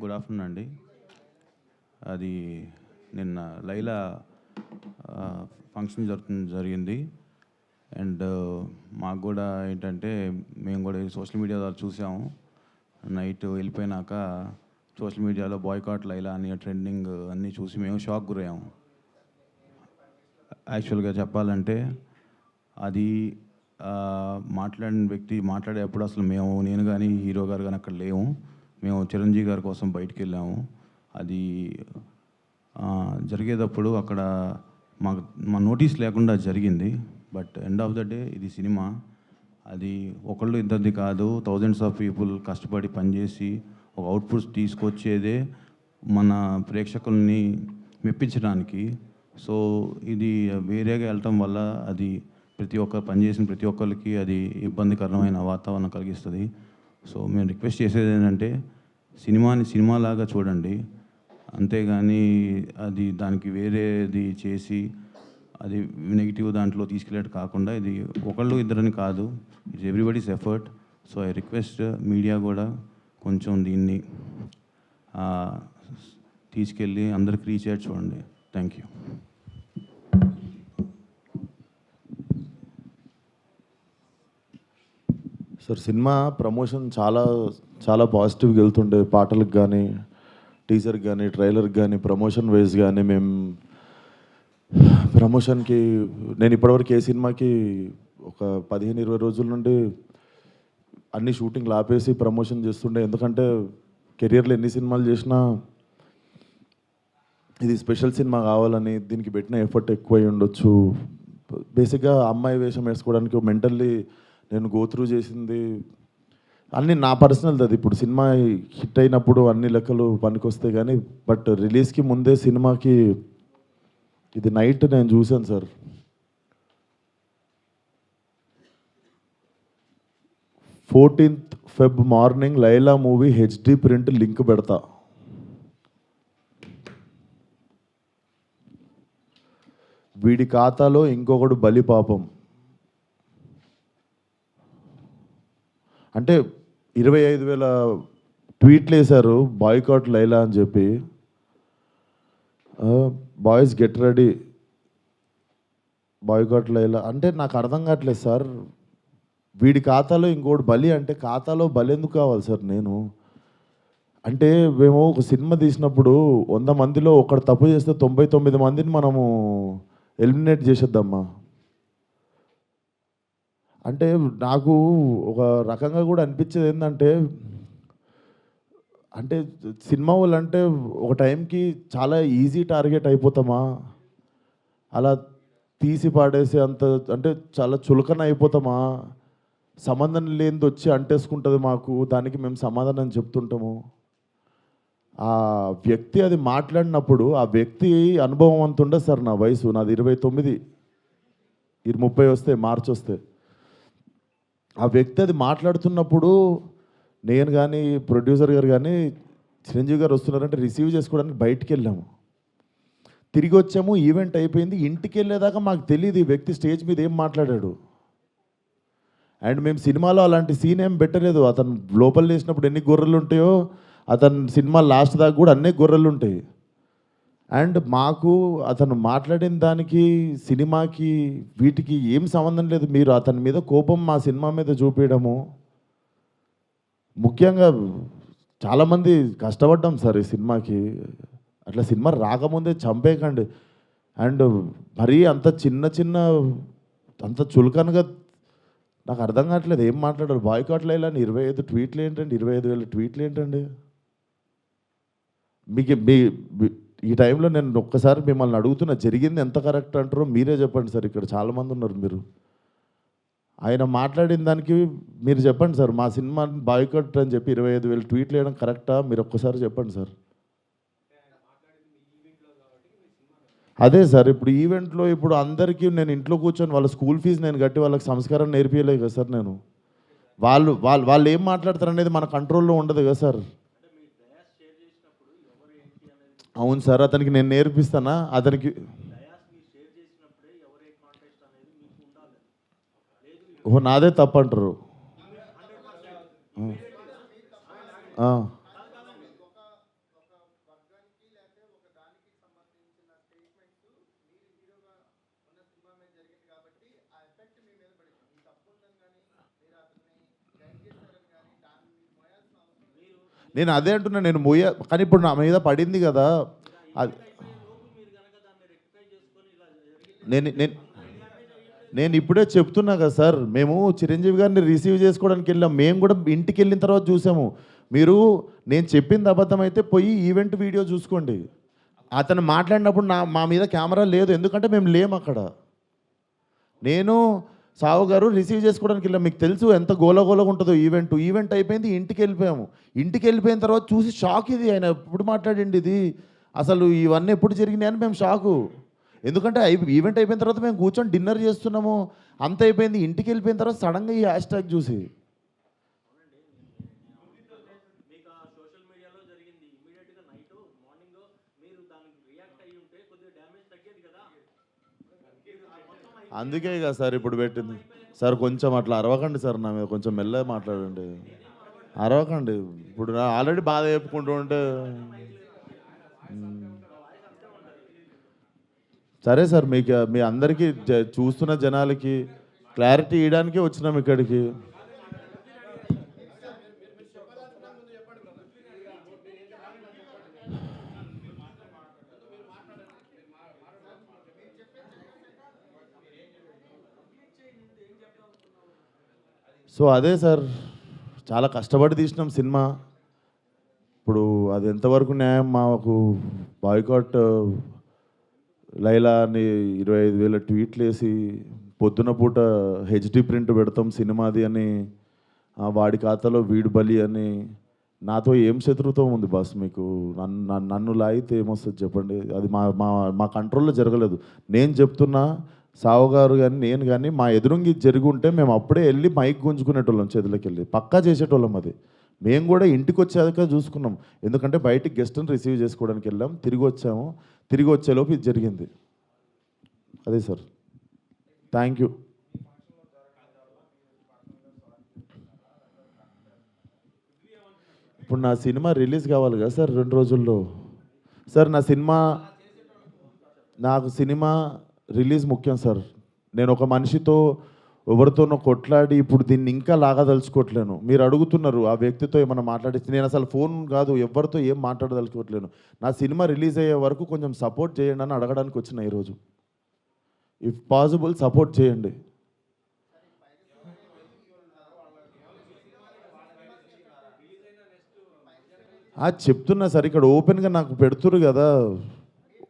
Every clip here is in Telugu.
గుడ్ ఆఫ్టర్నూన్ అండి. అది నిన్న లైలా ఫంక్షన్ జరుగుతుంది జరిగింది. అండ్ మాకు కూడా ఏంటంటే మేము కూడా సోషల్ మీడియా ద్వారా చూసాము. నైట్ వెళ్ళిపోయినాక సోషల్ మీడియాలో బాయ్కాట్ లైలా అని ట్రెండింగ్ అన్నీ చూసి మేము షాక్ గురయ్యాము. యాక్చువల్గా చెప్పాలంటే అది మాట్లాడిన వ్యక్తి మాట్లాడేటప్పుడు అసలు మేము నేను కానీ హీరో గారు కానీ అక్కడ లేము. మేము చిరంజీవి గారి కోసం బయటికి వెళ్ళాము. అది జరిగేటప్పుడు అక్కడ మాకు మా నోటీస్ లేకుండా జరిగింది. But end of the day ఇది సినిమా. అది ఒకళ్ళు ఇద్దరిది కాదు థౌజండ్స్ ఆఫ్ పీపుల్ కష్టపడి పనిచేసి ఒక అవుట్పుట్స్ తీసుకొచ్చేదే మన ప్రేక్షకుల్ని మెప్పించడానికి. సో ఇది వేరేగా వెళ్ళటం వల్ల అది ప్రతి ఒక్క పనిచేసిన ప్రతి ఒక్కరికి అది ఇబ్బందికరమైన వాతావరణం కలిగిస్తుంది. సో మేము రిక్వెస్ట్ చేసేది ఏంటంటే సినిమాని సినిమాలాగా చూడండి. అంతేగాని అది దానికి వేరేది చేసి అది నెగిటివ్ దాంట్లో తీసుకెళ్ళేట్టు కాకుండా ఇది ఒకళ్ళు ఇద్దరని కాదు. It's everybody's effort so I request media కూడా కొంచెం దీన్ని తీసుకెళ్ళి అందరికి రీచ్ అయ్యేట్టు చూడండి. Thank you sir cinema promotion చాలా చాలా పాజిటివ్గా వెళ్తుండే. పాటలకు కానీ టీజర్కి కానీ ట్రైలర్కి కానీ ప్రమోషన్ వైజ్ కానీ మేము ప్రమోషన్కి నేను ఇప్పటివరకు ఏ సినిమాకి ఒక పదిహేను ఇరవై రోజుల నుండి అన్ని షూటింగ్లు ఆపేసి ప్రమోషన్ చేస్తుండే. ఎందుకంటే కెరియర్లో ఎన్ని సినిమాలు చేసినా ఇది స్పెషల్ సినిమా కావాలని దీనికి పెట్టిన ఎఫర్ట్ ఎక్కువ ఉండొచ్చు. బేసిక్గా అమ్మాయి వేషం వేసుకోవడానికి మెంటల్లీ నేను గోత్రూ చేసింది అన్నీ నా పర్సనల్ అది. ఇప్పుడు సినిమా హిట్ అయినప్పుడు అన్ని లెక్కలు పనికొస్తాయి కానీ బట్ రిలీజ్కి ముందే సినిమాకి ఇది నైట్ నేను చూశాను sir. Fourteenth Feb morning Laila movie HD print link పెడతా. వీడి ఖాతాలో ఇంకొకడు బలి పాపం. అంటే ఇరవై ఐదు వేల ట్వీట్లు వేశారు బాయ్కాట్ లైలా అని చెప్పి. Boys get ready boycott Laila. అంటే నాకు అర్థం కావట్లేదు సార్. వీడి ఖాతాలో ఇంకోటి బలి అంటే ఖాతాలో బలి ఎందుకు కావాలి సార్ నేను? అంటే మేము ఒక సినిమా తీసినప్పుడు వంద మందిలో ఒకడు తప్పు చేస్తే తొంభై తొమ్మిది మందిని మనము ఎలిమినేట్ చేసేద్దామా? అంటే నాకు ఒక రకంగా కూడా అనిపించేది ఏంటంటే అంటే సినిమా వాళ్ళు అంటే ఒక టైంకి చాలా ఈజీ టార్గెట్ అయిపోతామా? అలా తీసి పాడేసి అంత అంటే చాలా చులకన అయిపోతామా? సంబంధం లేనిది వచ్చి అంటేసుకుంటుంది మాకు దానికి మేము సమాధానం చెప్తుంటాము. ఆ వ్యక్తి అది మాట్లాడినప్పుడు ఆ వ్యక్తి అనుభవం అంత ఉండదు సార్ నా వయసు నాది ఇరవై తొమ్మిది. ఇరు ముప్పై వస్తే మార్చి వస్తే ఆ వ్యక్తి అది మాట్లాడుతున్నప్పుడు నేను కానీ ప్రొడ్యూసర్ గారు కానీ చిరంజీవి గారు వస్తున్నారంటే రిసీవ్ చేసుకోవడానికి బయటికి వెళ్ళాము. తిరిగి వచ్చాము ఈవెంట్ అయిపోయింది. ఇంటికి వెళ్ళేదాకా మాకు తెలియదు ఈ వ్యక్తి స్టేజ్ మీద ఏం మాట్లాడాడు. అండ్ మేము సినిమాలో అలాంటి సీన్ ఏం పెట్టలేదు. అతను లోపల వేసినప్పుడు ఎన్ని గొర్రెలు ఉంటాయో అతను సినిమా లాస్ట్ దాకా కూడా అన్నీ గొర్రెలు ఉంటాయి. అండ్ మాకు అతను మాట్లాడిన దానికి సినిమాకి వీటికి ఏం సంబంధం లేదు. మీరు అతని మీద కోపం మా సినిమా మీద చూపించడము ముఖ్యంగా చాలామంది కష్టపడ్డాం సార్ ఈ సినిమాకి. అట్లా సినిమా రాకముందే చంపేకండి అండ్ మరీ అంత చిన్న చిన్న అంత చులకనగా నాకు అర్థం కావట్లేదు. ఏం మాట్లాడారు? బాయ్కాట్లు వేయాలని ఇరవై ఐదు ట్వీట్లు ఏంటండి? ఇరవై ఐదు వేల ట్వీట్లు ఏంటండి? మీకు మీ- ఈ టైంలో నేను ఒక్కసారి మిమ్మల్ని అడుగుతున్నా జరిగింది ఎంత కరెక్ట్ అంటారో మీరే చెప్పండి సార్. ఇక్కడ చాలామంది ఉన్నారు మీరు. ఆయన మాట్లాడిన దానికి మీరు చెప్పండి సార్. మా సినిమా బాయ్కట్ అని చెప్పి ఇరవై ఐదు వేలు ట్వీట్లు వేయడం కరెక్టా? మీరు ఒక్కసారి చెప్పండి సార్. అదే సార్ ఇప్పుడు ఈవెంట్లో ఇప్పుడు అందరికీ నేను ఇంట్లో కూర్చొని వాళ్ళ స్కూల్ ఫీజు నేను కట్టి వాళ్ళకి సంస్కారం నేర్పించలేదు కదా సార్ నేను. వాళ్ళు వాళ్ళు వాళ్ళు ఏం మాట్లాడతారు అనేది మన కంట్రోల్లో ఉండదు కదా సార్. అవును సార్ అతనికి నేను నేర్పిస్తానా? అతనికి ఓ నాదే తప్పంటారు. నేను అదే అంటున్నా నేను మోయ కానీ ఇప్పుడు నా మీద పడింది కదా అది నేను నేను నేను ఇప్పుడే చెప్తున్నా కదా సార్ మేము చిరంజీవి గారిని రిసీవ్ చేసుకోవడానికి వెళ్ళాం మేము కూడా ఇంటికి వెళ్ళిన తర్వాత చూసాము. మీరు నేను చెప్పింది అబద్ధమైతే పోయి ఈవెంట్ వీడియో చూసుకోండి. అతను మాట్లాడినప్పుడు నా మా మీద కెమెరా లేదు ఎందుకంటే మేము లేము అక్కడ. నేను సావు గారు రిసీవ్ చేసుకోవడానికి వెళ్ళాం. మీకు తెలుసు ఎంత గోలగోలగా ఉంటుందో ఈవెంట్ ఈవెంట్ అయిపోయింది ఇంటికి వెళ్ళిపోయాము. ఇంటికి వెళ్ళిపోయిన తర్వాత చూసి షాక్ ఇది. ఆయన ఎప్పుడు మాట్లాడండి ఇది? అసలు ఇవన్నీ ఎప్పుడు జరిగినాయి అని మేము షాకు ఎందుకంటే ఈవెంట్ అయిపోయిన తర్వాత మేము కూర్చొని డిన్నర్ చేస్తున్నాము. అంత అయిపోయింది. ఇంటికి వెళ్ళిపోయిన తర్వాత సడన్గా ఈ హ్యాష్ ట్యాగ్ చూసి మీకు ఆ సోషల్ మీడియాలో జరిగింది ఇమీడియట్గా నైట్ మార్నింగ్ మీరు దానికి రియాక్ట్ అయ్యి ఉంటే కొద్దిగా డ్యామేజ్ తగ్గేది కదా అందుకే కదా సార్ ఇప్పుడు పెట్టింది. సార్ కొంచెం అట్లా అరవకండి సార్ నా మీద కొంచెం మెల్లగా మాట్లాడండి. అరవకండి. ఇప్పుడు నా ఆల్రెడీ బాధ చెప్పుకుంటూ ఉంటే. సరే సార్ మీకు మీ అందరికీ చూస్తున్న జనాలకి క్లారిటీ ఇవ్వడానికే వచ్చినాం ఇక్కడికి. సో అదే సార్ చాలా కష్టపడి తీసినాం సినిమా. ఇప్పుడు అది ఎంతవరకు న్యాయం మాకు బాయ్కాట్ లైలా అని ఇరవై ఐదు వేల ట్వీట్లు వేసి పొద్దున పూట హెచ్డి ప్రింట్ పెడతాం సినిమాది అని వాడి ఖాతాలో వీడు బలి అని నాతో ఏం శత్రుత్వం ఉంది బాస్ మీకు? నన్ను నన్ను- నన్ను లాగితే ఏమొస్తుంది చెప్పండి? అది మా మా మా కంట్రోల్లో జరగలేదు. నేను చెప్తున్నా సావుగారు కానీ నేను కానీ మా ఎదురుంగి జరిగి ఉంటే మేము అప్పుడే వెళ్ళి మైక్ గుంజుకునేటోళ్ళం చేతులకి వెళ్ళి పక్కా చేసేటోళ్ళం అది. మేము కూడా ఇంటికి వచ్చాక చూసుకున్నాం. ఎందుకంటే బయటికి గెస్ట్ని రిసీవ్ చేసుకోవడానికి వెళ్ళాం. తిరిగి వచ్చాము. తిరిగి వచ్చేలోపు ఇది జరిగింది. అదే సార్. Thank you. ఇప్పుడు నా సినిమా రిలీజ్ కావాలి కదా సార్ రెండు రోజుల్లో. సార్ నా సినిమా నాకు సినిమా రిలీజ్ ముఖ్యం సార్. నేను ఒక మనిషితో ఎవరితోనో కొట్లాడి ఇప్పుడు దీన్ని ఇంకా లాగదలుచుకోవట్లేను. మీరు అడుగుతున్నారు ఆ వ్యక్తితో ఏమైనా మాట్లాడిస్తే నేను అసలు ఫోన్ కాదు ఎవరితో ఏం మాట్లాడదలుచుకోవట్లేను. నా సినిమా రిలీజ్ అయ్యే వరకు కొంచెం సపోర్ట్ చేయండి అని అడగడానికి వచ్చిన ఈరోజు. ఇఫ్ పాసిబుల్ సపోర్ట్ చేయండి. చెప్తున్నా సార్ ఇక్కడ ఓపెన్గా నాకు పెడుతురు కదా.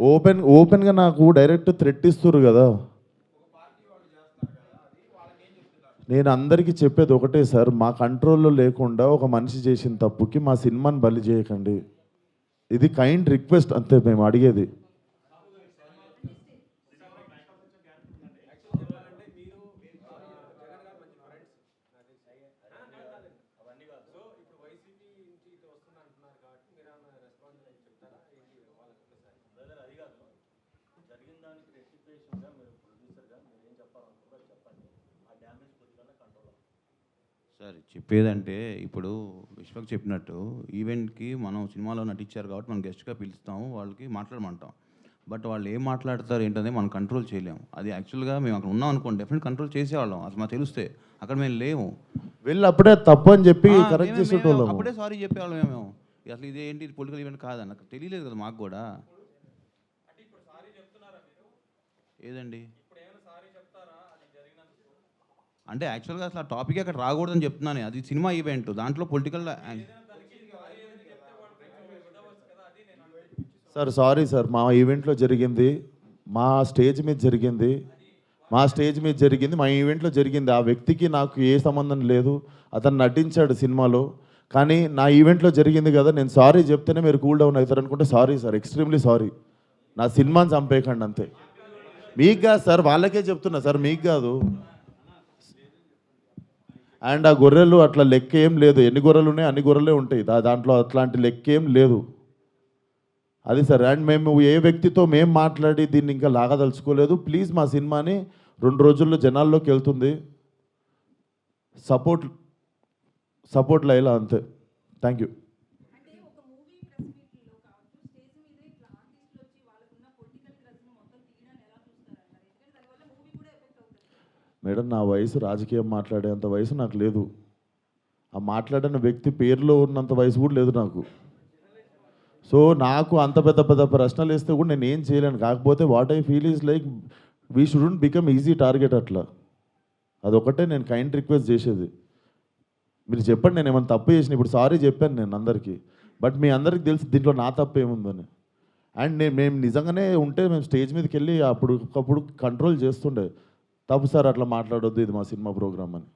ఓపెన్ ఓపెన్గా నాకు డైరెక్ట్ థ్రెట్ ఇస్తురు కదా. నేను అందరికీ చెప్పేది ఒకటే సార్ మా కంట్రోల్లో లేకుండా ఒక మనిషి చేసిన తప్పుకి మా సినిమాని బలి చేయకండి. ఇది కైండ్ రిక్వెస్ట్ అంతే మేము అడిగేది. దానికి రెక్టిఫికేషన్గా మీరు ప్రొడ్యూసర్గా మీరు ఏం చెప్పాలనుకుంటారో చెప్పండి. ఆ డ్యామేజ్ కొద్దిగా కంట్రోల్ సార్ చెప్పేదంటే ఇప్పుడు విశ్వక్ చెప్పినట్టు ఈవెంట్కి మనం సినిమాలో నటించారు కాబట్టి మనం గెస్ట్గా పిలుస్తాము వాళ్ళకి మాట్లాడమంటాం. బట్ వాళ్ళు ఏం మాట్లాడతారు ఏంటనేది మనం కంట్రోల్ చేయలేము. అది యాక్చువల్గా మేము అక్కడ ఉన్నాం అనుకోండి డెఫినెట్ కంట్రోల్ చేసేవాళ్ళం. అసలు మాకు తెలిస్తే అక్కడ మేము లేము. వెళ్ళి అప్పుడే తప్పు అని చెప్పి కరెక్ట్ అప్పుడే సారీ చెప్పేవాళ్ళం మేము. అసలు ఇది ఏంటి ఇది పొలిటికల్ ఈవెంట్ కాదని నాకు తెలియలేదు కదా మాకు కూడా. ఏదండి? అంటే యాక్చువల్గా అసలు ఆ టాపిక్ అక్కడ రాకూడదని చెప్తున్నాను. అది సినిమా ఈవెంట్. దాంట్లో పొలిటికల్ సార్ సారీ సార్. మా ఈవెంట్లో జరిగింది. మా స్టేజ్ మీద జరిగింది. మా స్టేజ్ మీద జరిగింది. మా ఈవెంట్లో జరిగింది. ఆ వ్యక్తికి నాకు ఏ సంబంధం లేదు. అతను నటించాడు సినిమాలో. కానీ నా ఈవెంట్లో జరిగింది కదా. నేను సారీ చెప్తేనే మీరు కూల్ డౌన్ అవుతారు అనుకుంటే సారీ సార్. Extremely sorry. నా సినిమాని చంపేయకండి అంతే. మీకు కాదు సార్ వాళ్ళకే చెప్తున్నా సార్ మీకు కాదు. అండ్ ఆ గొర్రెలు అట్లా లెక్క ఏం లేదు. ఎన్ని గొర్రెలు ఉన్నాయి? అన్ని గొర్రెలే ఉంటాయి. దా- దాంట్లో అట్లాంటి లెక్క ఏం లేదు. అది సార్. అండ్ మేము ఏ వ్యక్తితో మేము మాట్లాడి దీన్ని ఇంకా లాగదలుచుకోలేదు. ప్లీజ్ మా సినిమాని రెండు రోజుల్లో జనాల్లోకి వెళ్తుంది. సపోర్ట్ సపోర్ట్ లైలా అంతే. థ్యాంక్ యూ అంటే ఒక మూవీ ప్రెస్ మీట్లో కావచ్చు స్టేజ్ మీద ఇట్లా ఆర్టిస్టులు వచ్చి వాళ్ళకున్న పొలిటికల్ క్రజ్ను మొత్తం తీయడాన్ని ఎలా చూస్తారంటారు ఎందుకంటే దానివల్ల మూవీ కూడా ఎఫెక్ట్ అవుతుంది మేడం నా వయసు రాజకీయం మాట్లాడేంత వయసు నాకు లేదు. ఆ మాట్లాడిన వ్యక్తి పేరులో ఉన్నంత వయసు కూడా లేదు నాకు. సో నాకు అంత పెద్ద పెద్ద ప్రశ్నలు వేస్తే కూడా నేను ఏం చేయలేను. కాకపోతే what I feel is like we shouldn't become easy target అట్లా. అదొకటే నేను కైండ్ రిక్వెస్ట్ చేసేది. మీరు చెప్పండి నేను ఏమైనా తప్పు చేసిన ఇప్పుడు సారీ చెప్పాను నేను అందరికీ. బట్ మీ అందరికి తెలుసు దీంట్లో నా తప్పు ఏముందని. అండ్ నేను మేము నిజంగానే ఉంటే మేము స్టేజ్ మీదకి వెళ్ళి అప్పుడు అప్పుడు కంట్రోల్ చేస్తుండే. తప్పు సార్ అట్లా మాట్లాడొద్దు ఇది మా సినిమా ప్రోగ్రామ్ అని.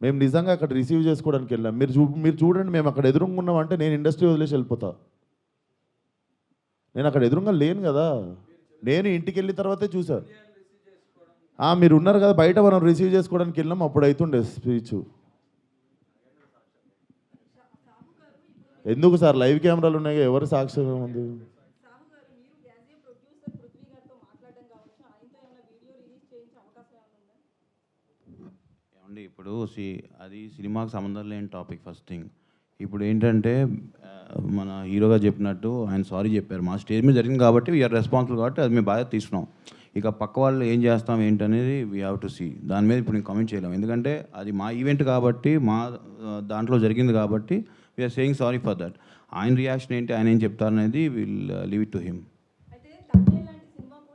మేము నిజంగా అక్కడ రిసీవ్ చేసుకోవడానికి వెళ్ళాం. మీరు చూ మీరు చూడండి మేము అక్కడ ఎదురుగా ఉన్నామంటే నేను ఇండస్ట్రీ వదిలేసి వెళ్ళిపోతా. నేను అక్కడ ఎదురుగా లేను కదా. నేను ఇంటికి వెళ్ళిన తర్వాతే చూసా. ఆ, మీరు ఉన్నారు కదా బయట మనం రిసీవ్ చేసుకోవడానికి వెళ్ళాం అప్పుడు అవుతుండే స్పీచ్. ఎందుకు సార్ లైవ్ కెమెరాలు ఉన్నాయి ఎవరు సాక్ష్యం ఉంది సాహు గారు మీరు యాజ్ ఏ ప్రొడ్యూసర్ పృథ్వీ గారితో మాట్లాడడం కావచ్చు ఆయనతో ఏమైనా వీడియో రిలీజ్ చేయించే అవకాశం ఏమైనా ఉందా ఏమండి ఇప్పుడు సి అది సినిమాకి సంబంధం లేని టాపిక్ ఫస్ట్ థింగ్. ఇప్పుడు ఏంటంటే మన హీరోగా చెప్పినట్టు ఆయన సారీ చెప్పారు. మా స్టేజ్ మీద జరిగింది కాబట్టి వీఆర్ రెస్పాన్సిబుల్ కాబట్టి అది మేము బాధ్యత తీసుకున్నాం ఇక పక్క వాళ్ళు ఏం చేస్తాం ఏంటనేది వీ హ్యావ్ టు సీ దాని మీద ఇప్పుడు నేను కామెంట్ చేయలేము. ఎందుకంటే అది మా ఈవెంట్ కాబట్టి మా దాంట్లో జరిగింది కాబట్టి we are saying sorry for that ఆయన రియాక్షన్ ఏంటి ఆయన ఏం చెప్తారనేది will leave it to him